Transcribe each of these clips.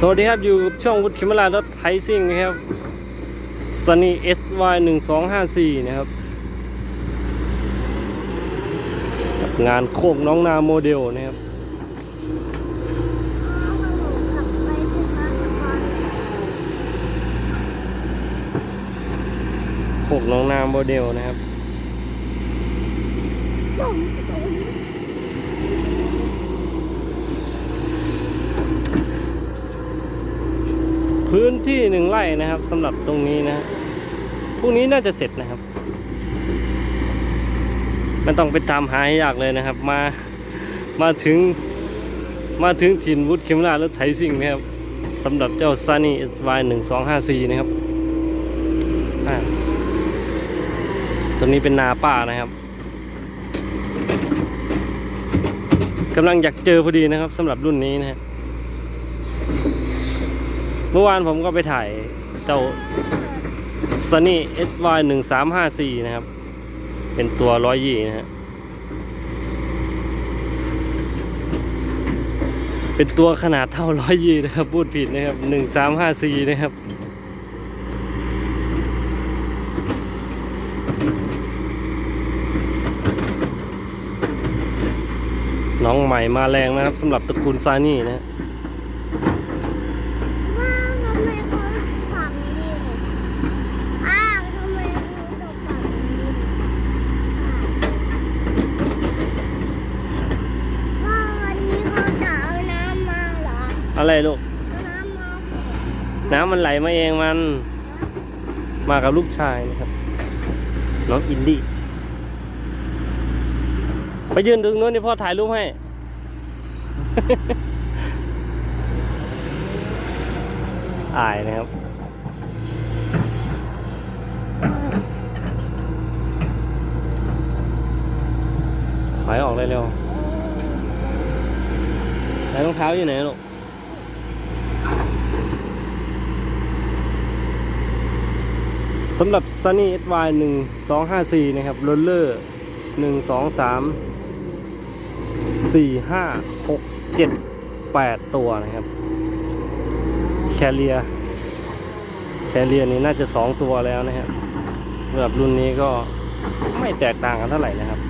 สวัสดีครับ อยู่กับช่องวุฒิเคมรารถไทซิ่งนะครับ Sunny SY 1 2 5 4นะครับกับงานโคกน้องนาโมเดลนะครับ โคกน้องนาโมเดลนะครับ พื้นที่หนึ่งไร่นะครับสำหรับตรงนี้นะพรุ่งนี้น่าจะเสร็จนะครับไม่ต้องไปตามหาให้ยากเลยนะครับ มามาถึงมาถึงถิ่นวุฒิเคมราและไถซิ่งนะครับสำหรับเจ้าซานี่วายหนึ่งสองห้าสี่นะครับตรงนี้เป็นนาป่านะครับกำลังอยากเจอพอดีนะครับสำหรับรุ่นนี้นะฮะ เมื่อวานผมก็ไปถ่ายเจ้า Sunny SY 1 3 5 4นะครับ เป็นตัวร้อยยี่นะฮะเป็นตัวขนาดเท่าร้อยยี่นะครับ พูดผิดนะครับหนึ่งสามห้าสี่นะครับ น้องใหม่มาแรงนะครับสำหรับตระกูลซานี่นะฮะ ว้าวทำไมเขาฝังดินอ้าวทำไมเขาตกฝังดินว้าววันนี้เขาจะเอาน้ำมาเหร อะไรลูก น้ำมันไหลมาเองมัน มากับลูกชายนะครับ น้องอินดี้ไปยืนตรงนู้นที่พ่อถ่ายรูปให้ อายนะครับ ถอยออกเลยเร็วไหนรองเท้าอยู่ไหนลูก สำหรับ Sunny SY 1 2 5 4 นะครับโรลเลอร์ 1 2 3 4 5 6 7 8 ตัวนะครับ แคเรีย แคเรียนี่น่าจะ 2 ตัวแล้วนะครับสำหรับรุ่นนี้ก็ไม่แตกต่างกันเท่าไหร่นะครับ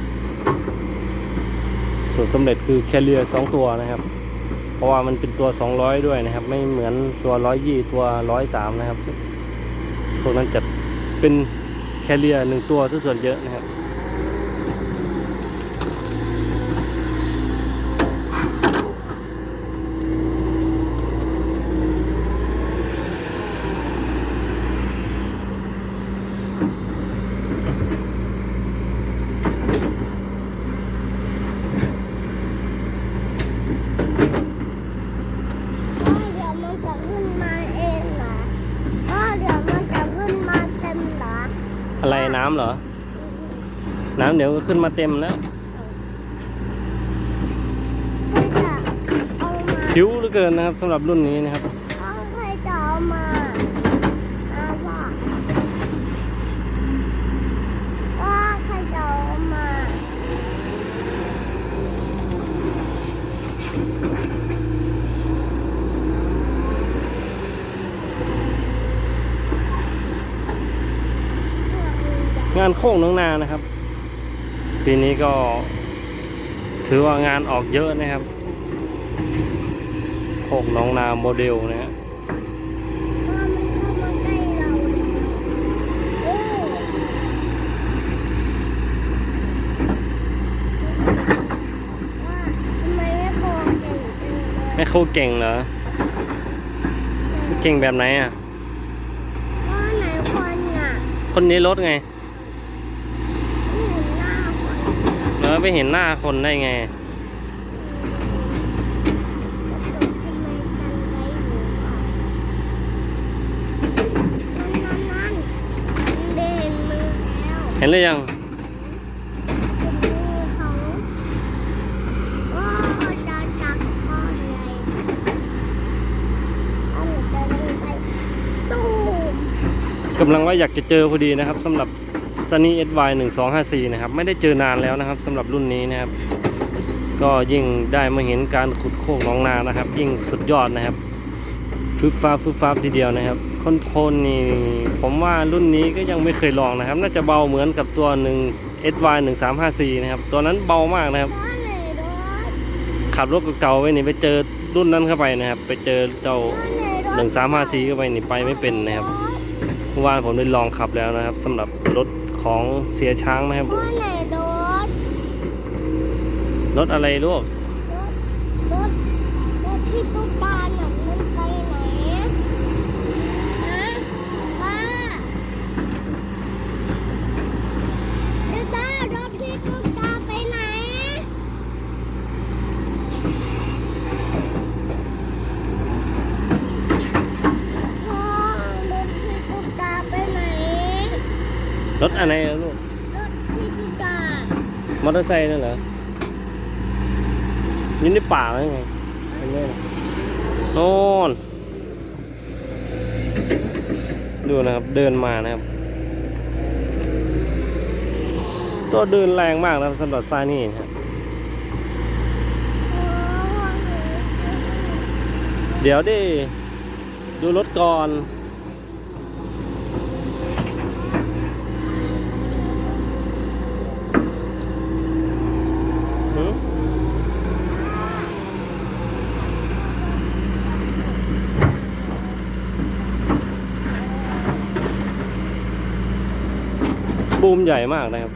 สูตรสำเร็จคือแคเรีย 2 ตัวนะครับ เพราะว่ามันเป็นตัว 200 ด้วยนะครับ ไม่เหมือนตัว 120 ตัว 103 นะครับพวกนั้นจะ เป็นแคเรียหนึ่งตัวซะส่วนเยอะนะครับ อ้าวเดี๋ยวมันจะขึ้นมาเองเหรออ้าวเดี๋ยวมันจะขึ้นมาเต็มเหรอ อะไรน้ำเหรอ น้ำเดี๋ยวก็ขึ้นมาเต็มแล้วใครจะเอามาผิวเหลือเกินนะครับสำหรับรุ่นนี้นะครับ เอาใครจะเอามาเอาว่าว่าใครจะเอามา งานโค้งน้องนานะครับ ปีนี้ก็ถือว่างานออกเยอะนะครับโค้งน้องนาโมเดลนะฮะว่ามันเข้ามาใกล้เราโอ้ว่าทำไมไม่โคเก่งจังเลยแม่โคเก่งเหรอ เก่งแบบไหนอะว่าไหนคนอะ คนนี้รถไง ดี๋วไม่เห็นหน้าคนได้ไงเห็นหรือยังกำลังว่าอยากจะเจอพอดีนะครับสำหรับ Sunny SY 1 2 5 4นะครับไม่ได้เจอนานแล้วนะครับสำหรับรุ่นนี้นะครับ ก็ยิ่งได้มาเห็นการขุดโคกหน้องนานะครับ ยิ่งสุดยอดนะครับฟึบฟ้าฟึบฟ้าทีเดียวนะครับคอนโทรลนี่ผมว่ารุ่นนี้ก็ยังไม่เคยลองนะครับ น่าจะเบาเหมือนกับตัวหนึ่ง SY 1 3 5 4นะครับตัวนั้นเบามากนะครับ ขับรถเก่าๆไปนี่ไปเจอรุ่นนั้นเข้าไปนะครับ ไปเจอเจ้ารถไหนรถหนึ่งสามห้าสี่เข้าไปนี่ไปไม่เป็นนะครับเมื่อวานผมได้ลองขับแล้วนะครับสำหรับรถ ของเสียช้างนะครับ รถไหนรถ รถอะไรลูก รถรถรถที่ตุ๊กตาหนังมันไปไหนฮะป้าเดี๋ยวจ้ารถที่ตุ๊กตาไปไหนพ่อรถที่ตุ๊กตาไปไหน รถอะไรอะลูก รถที่ตุ๊กตามอเตอร์ไซค์นั่นเหรออยู่ในป่าหรือไงเห็นไหมล่ะโน่นดูนะครับ เดินมานะครับตัวเดินแรงมากนะครับสำหรับซานี่นะครับเดี๋ยวดิ ดูรถก่อน บูมใหญ่มากนะครับ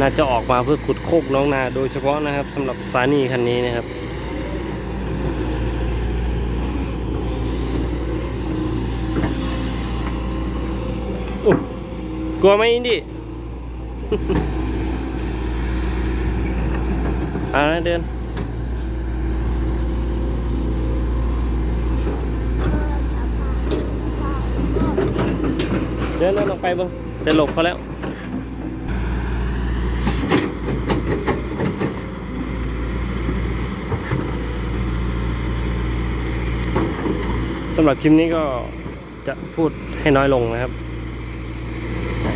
น่าจะออกมาเพื่อขุดโคกน้องนาโดยเฉพาะนะครับสำหรับซานีคันนี้นะครับกลัวไหมอินดี้ อ่าเดินเดิน เดินลงไปเบ้งจะหลบเขาแล้วสำหรับคลิปนี้ก็จะพูดให้น้อยลงนะครับ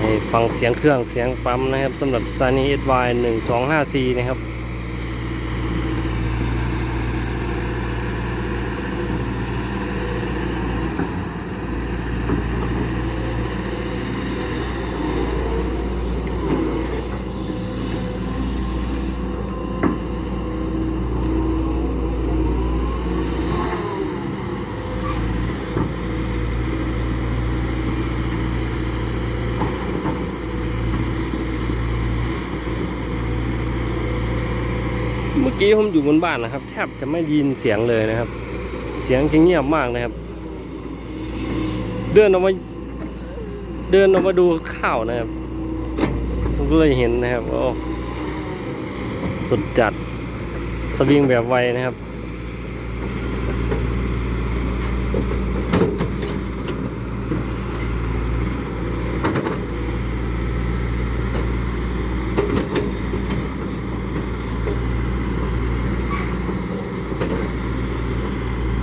ให้ฟังเสียงเครื่องเสียงปั๊มนะครับสำหรับ Sunny SY 125C นะครับ กี้ผมอยู่บนบ้านนะครับ แทบจะไม่ยินเสียงเลยนะครับ เสียงจะเงียบมากนะครับ เดินออกมาเดินออกมาดูข้าวนะครับผมก็เลยเห็นนะครับโอ้สุดจัดสวิงแบบไวนะครับ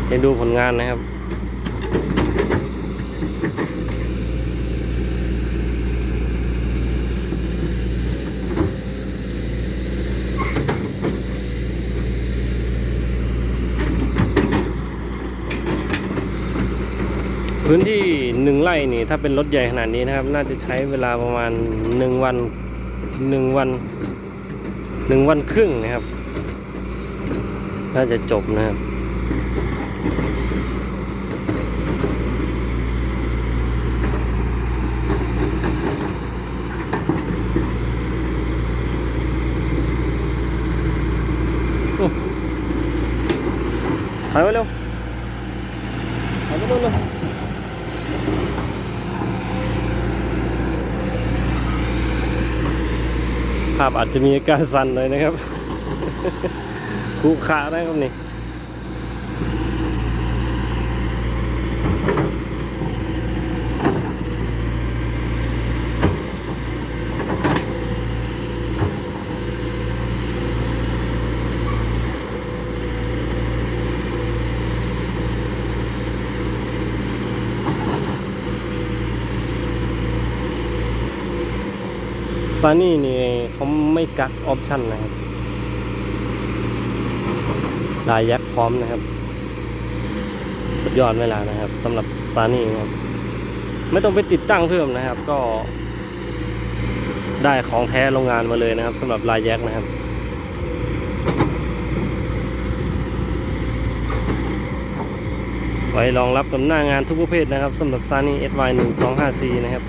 ให้ดูผลงานนะครับพื้นที่หนึ่งไร่นี่ถ้าเป็นรถใหญ่ขนาดนี้นะครับ น่าจะใช้เวลาประมาณหนึ่งวันหนึ่งวันหนึ่งวันครึ่งนะครับ น่าจะจบนะครับ ถ่ายไปเร็วถ่ายไปเร็วเลยภาพอาจจะมีอาการสั่นเลยนะครับคูขานะครับนี่ ซานี่นี่เขาไม่กักออปชั่นนะครับลายยักษ์พร้อมนะครับ สุดยอดเวลานะครับสำหรับซานี่ครับ ไม่ต้องไปติดตั้งเพิ่มนะครับ ก็ ได้ของแท้โรงงานมาเลยนะครับสำหรับลายแยกนะครับไว้รองรับกับหน้างานทุกประเภทนะครับสำหรับ Sunny SY 1 2 5 4นะครับ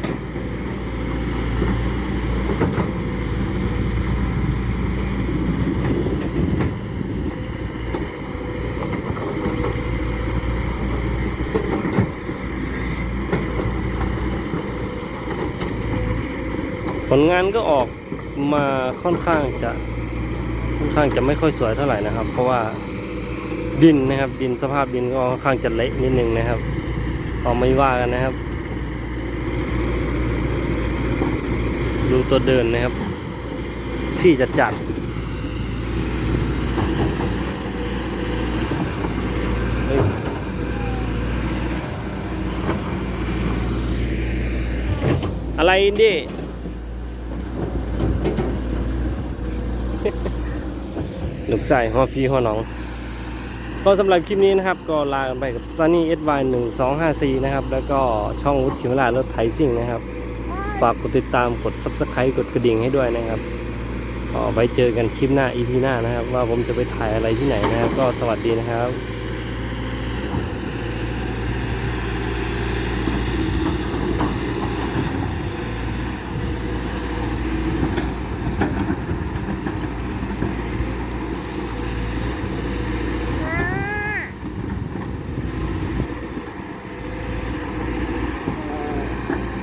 ผลงานก็ออกมาค่อนข้างจะค่อนข้างจะไม่ค่อยสวยเท่าไหร่นะครับ เพราะว่าดินนะครับ ดินสภาพดินก็ค่อนข้างจะเละนิดนึงนะครับก็ไม่ว่ากันนะครับ ดูตัวเดินนะครับ ที่จะจัดอะไรอินดี้ ลูกใส่หัวฟีหัวหนอง ก็สำหรับคลิปนี้นะครับ ก็ลากันไปกับ Sunny SY 1 2 5 4นะครับ แล้วก็ช่องวุฒิคิมลารถไทยซิ่งนะครับ ฝากกดติดตามกด Subscribe กดกระดิ่งให้ด้วยนะครับก็ไว้เจอกันคลิปหน้า EP หน้านะครับ ว่าผมจะไปถ่ายอะไรที่ไหนนะครับ ก็สวัสดีนะครับ